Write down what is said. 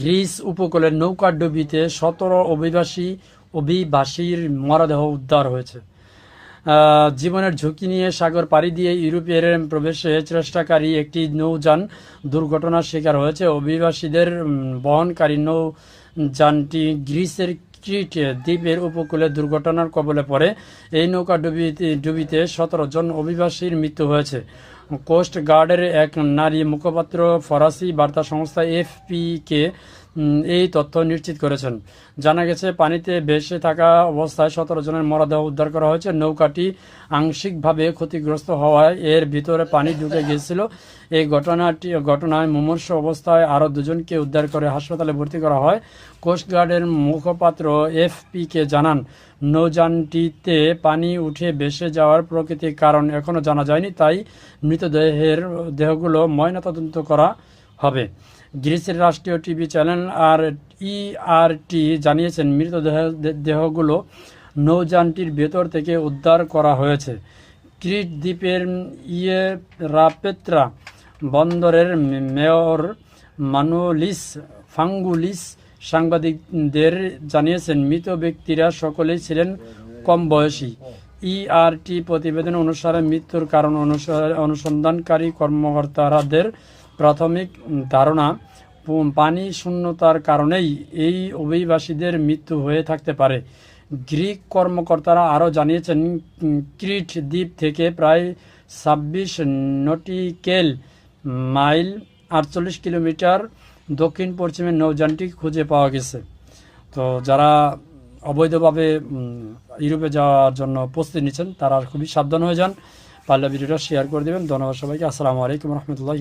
Greece উপকূলের নৌকা ডুবিতে সতেরো অভিবাসী অভিবাসীর মরদেহ উদ্ধার হয়েছে। জীবনের ঝুঁকি নিয়ে সাগর পাড়ি দিয়ে ইউরোপের প্রবেশে চেষ্টাকারী একটি নৌযান দুর্ঘটনার শিকার হয়েছে। অভিবাসীদের বহনকারী নৌযানটি গ্রিসের ক্রিট দ্বীপের উপকূলে দুর্ঘটনার কবলে পড়ে। এই নৌকা ডুবিতে ডুবিতে সতেরো জন অভিবাসীর মৃত্যু হয়েছে। কোস্ট গার্ডের এক নারী মুখপাত্র ফরাসি বার্তা সংস্থা এফপিকে এই তথ্য নিশ্চিত করেছেন। জানা গেছে, পানিতে ভেসে থাকা অবস্থায় সতেরো জনের মরদেহ উদ্ধার করা হয়েছে। নৌকাটি আংশিকভাবে ক্ষতিগ্রস্ত হওয়ায় এর ভিতরে পানি ঢুকে গিয়েছিল। এই ঘটনাটি, ঘটনায় মুমূর্ষ অবস্থায় আরও দুজনকে উদ্ধার করে হাসপাতালে ভর্তি করা হয়। কোস্টগার্ডের মুখপাত্র এফপিকে জানান, নৌযানটিতে পানি উঠে ভেসে যাওয়ার প্রকৃতির কারণ এখনও জানা যায়নি। তাই মৃতদেহের, দেহগুলো ময়নাতদন্ত করা গ্রিসের রাষ্ট্রীয় টিভি চ্যানেল আর ইআরটি জানিয়েছেন মৃতদেহ দেহগুলো নৌযানটির ভেতর থেকে উদ্ধার করা হয়েছে। ক্রিট দ্বীপের ইয়ে রাপেত্রা বন্দরের মেয়র মানুলিস ফাঙ্গুলিস সাংবাদিকদের জানিয়েছেন, মৃত ব্যক্তিরা সকলেই ছিলেন কম বয়সী। ইআরটি প্রতিবেদন অনুসারে মৃত্যুর কারণ অনুসন্ধানকারী কর্মকর্তাদের প্রাথমিক ধারণা পানি শূন্যতার কারণেই এই অভিবাসীদের মৃত্যু হয়ে থাকতে পারে। গ্রিক কর্মকর্তারা আরও জানিয়েছেন ক্রিট দ্বীপ থেকে প্রায় ছাব্বিশ নটিকেল মাইল আটচল্লিশ কিলোমিটার দক্ষিণ পশ্চিমে নৌযানটি খুঁজে পাওয়া গেছে। তো যারা অবৈধভাবে ইউরোপে যাওয়ার জন্য প্রস্তুতি নিচ্ছেন, তারা খুবই সাবধান হয়ে যান। পাল্লা ভিডিওটা শেয়ার করে দেবেন। ধন্যবাদ সবাইকে। আসসালামু আলাইকুম রহমতুল্লাহ